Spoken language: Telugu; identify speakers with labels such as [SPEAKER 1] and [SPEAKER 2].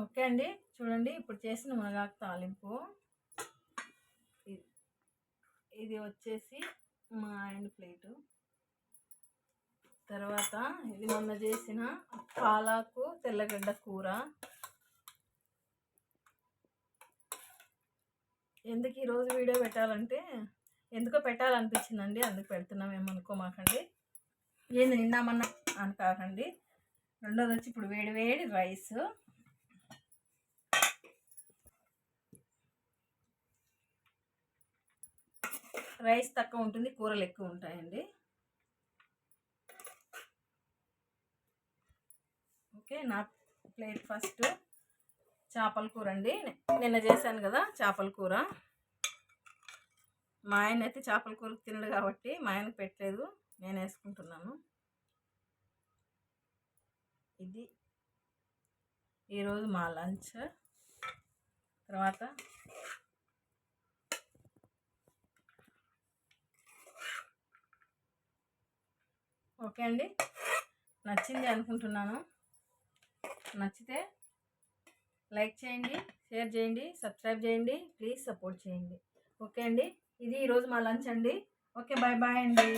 [SPEAKER 1] ఓకే అండి. చూడండి ఇప్పుడు చేసిన మునగాకు తాలింపు. ఇది వచ్చేసి మా ఆయన ప్లేటు. తర్వాత ఇది మొన్న చేసిన పాలాకు తెల్లగడ్డ కూర. ఎందుకు ఈరోజు వీడియో పెట్టాలంటే ఎందుకో పెట్టాలనిపించిందండి అందుకు పెడుతున్నాం ఏమనుకోమాకండి ఏంది నిందామన్నా అని కాకండి. రెండోది వచ్చి ఇప్పుడు వేడి వేడి రైస్. రైస్ తక్కువ ఉంటుంది కూరలు ఎక్కువ ఉంటాయండి. ఓకే నా ప్లేట్ ఫస్ట్ చేపల కూర అండి. నిన్న చేశాను కదా చేపల కూర. మా ఆయన అయితే చేపల కూర తినడు కాబట్టి మా ఆయనకు పెట్టలేదు నేను వేసుకుంటున్నాను. ఇది ఈరోజు మా లంచ్. తర్వాత ఓకే అండి. నచ్చింది అనుకుంటున్నాను. నచ్చితే లైక్ చేయండి షేర్ చేయండి సబ్స్క్రైబ్ చేయండి ప్లీజ్ సపోర్ట్ చేయండి. ఓకే అండి. ఇది ఈరోజు మా లంచ్ అండి. ఓకే బాయ్ బాయ్ అండి.